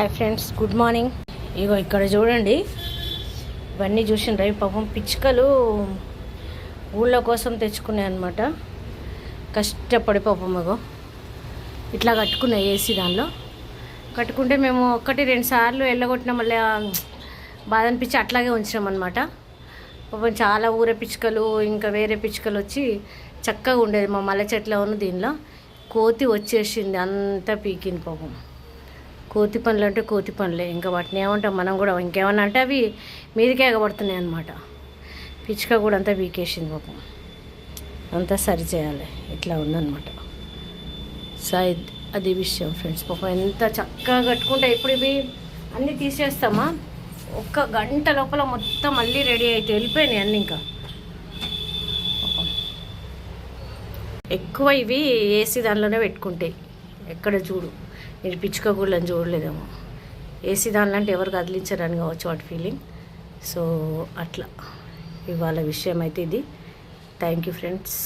Hi friends good morning ఇగో ఇక్కడ చూడండి. ఇవన్నీ చూసిండ్రా. పాపం పిచ్చుకలు ఊళ్ళ కోసం తెచ్చుకున్నాయి అనమాట కష్టపడి పాపం ఇగో. ఇట్లా కట్టుకున్నాయి ఏసీ దానిలో. కట్టుకుంటే మేము ఒకటి రెండు సార్లు వెళ్ళగొట్టిన మళ్ళీ బాధ అనిపించి అట్లాగే ఉంచినాం పాపం చాలా ఊరే పిచ్చుకలు ఇంకా వేరే పిచ్చుకలు వచ్చి చక్కగా ఉండేది మా మల్లె చెట్ల ఉన్న దీనిలో. కోతి వచ్చేసింది అంతా పీకింది పాపం. కోతి పనులు అంటే కోతి పనులే ఇంకా వాటిని ఏమంటాం మనం కూడా ఇంకేమన్నా అంటే అవి మీదకే ఎగబడుతున్నాయి అనమాట పిచ్చుక కూడా అంతా వీకేసింది పాపం. అంతా సరి చేయాలి. ఇట్లా ఉందన్నమాట. సో అది విషయం ఫ్రెండ్స్. పాపం ఎంత చక్కగా కట్టుకుంటే ఇప్పుడు ఇవి అన్నీ తీసేస్తామా? ఒక్క గంట లోపల మొత్తం మళ్ళీ రెడీ అయితే వెళ్ళిపోయినాయి అన్నీ ఇంకా. పాపం. ఎక్కువ ఇవి ఏసీ దానిలోనే పెట్టుకుంటాయి ఎక్కడ చూడు. నేను పిచ్చుక గుళ్ళని చూడలేదేమో. ఏసీ దానిలో అంటే ఎవరు కదిలించరని కావచ్చు వాటి ఫీలింగ్ సో అట్లా. ఇవాళ విషయం అయితే ఇది. Thank you friends